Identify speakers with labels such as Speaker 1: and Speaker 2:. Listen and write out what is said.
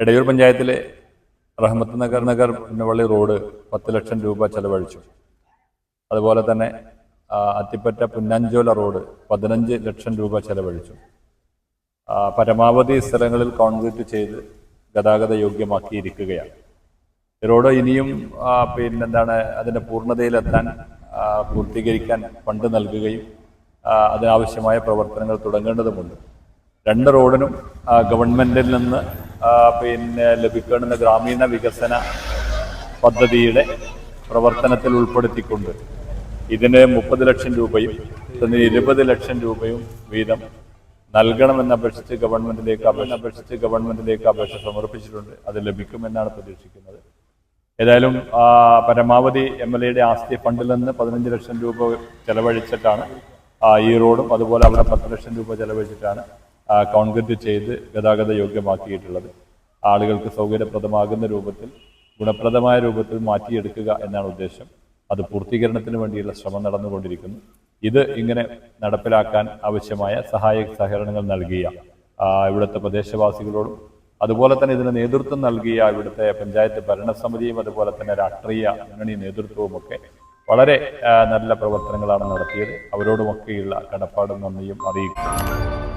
Speaker 1: എടയൂർ പഞ്ചായത്തിലെ റഹ്മത്ത് നഗർ നഗർ പുന്നവള്ളി റോഡ് പത്ത് ലക്ഷം രൂപ ചെലവഴിച്ചു. അതുപോലെ തന്നെ അത്തിപ്പറ്റ പുന്നഞ്ചോല റോഡ് പതിനഞ്ച് ലക്ഷം രൂപ ചെലവഴിച്ചു. പരമാവധി സ്ഥലങ്ങളിൽ കോൺക്രീറ്റ് ചെയ്ത് ഗതാഗത യോഗ്യമാക്കിയിരിക്കുകയാണ്. റോഡ് ഇനിയും പിന്നെന്താണ് അതിന്റെ പൂർണതയിലെത്താൻ പൂർത്തീകരിക്കാൻ ഫണ്ട് നൽകുകയും അതിനാവശ്യമായ പ്രവർത്തനങ്ങൾ തുടങ്ങേണ്ടതുമുണ്ട്. രണ്ട് റോഡിനും ഗവൺമെന്റിൽ നിന്ന് പിന്നെ ലഭിക്കേണ്ടുന്ന ഗ്രാമീണ വികസന പദ്ധതിയുടെ പ്രവർത്തനത്തിൽ ഉൾപ്പെടുത്തിക്കൊണ്ട് ഇതിന് മുപ്പത് ലക്ഷം രൂപയും ഇതിന് ഇരുപത് ലക്ഷം രൂപയും വീതം നൽകണമെന്ന് അപേക്ഷിച്ച് ഗവൺമെന്റിലേക്ക് അപേക്ഷ അപേക്ഷിച്ച് ഗവൺമെന്റിലേക്ക് അപേക്ഷ സമർപ്പിച്ചിട്ടുണ്ട്. അത് ലഭിക്കുമെന്നാണ് പ്രതീക്ഷിക്കുന്നത്. ഏതായാലും പരമാവധി എം എൽ എയുടെ ആസ്തി ഫണ്ടിൽ നിന്ന് പതിനഞ്ച് ലക്ഷം രൂപ ചെലവഴിച്ചിട്ടാണ് ഈ റോഡും അതുപോലെ അവിടെ പത്ത് ലക്ഷം രൂപ ചെലവഴിച്ചിട്ടാണ് കോൺക്രീറ്റ് ചെയ്ത് ഗതാഗത യോഗ്യമാക്കിയിട്ടുള്ളത്. ആളുകൾക്ക് സൗകര്യപ്രദമാകുന്ന രൂപത്തിൽ ഗുണപ്രദമായ രൂപത്തിൽ മാറ്റിയെടുക്കുക എന്നാണ് ഉദ്ദേശം. അത് പൂർത്തീകരണത്തിന് വേണ്ടിയുള്ള ശ്രമം നടന്നുകൊണ്ടിരിക്കുന്നു. ഇത് ഇങ്ങനെ നടപ്പിലാക്കാൻ ആവശ്യമായ സഹായ സഹകരണങ്ങൾ നൽകിയ ഇവിടുത്തെ പ്രദേശവാസികളോടും അതുപോലെ തന്നെ ഇതിന് നേതൃത്വം നൽകിയ ഇവിടുത്തെ പഞ്ചായത്ത് ഭരണസമിതിയും അതുപോലെ തന്നെ രാഷ്ട്രീയ മുന്നണി നേതൃത്വവും ഒക്കെ വളരെ നല്ല പ്രവർത്തനങ്ങളാണ് നടത്തിയത്. അവരോടുമൊക്കെയുള്ള കടപ്പാടും നന്ദിയും അറിയിക്കുന്നു.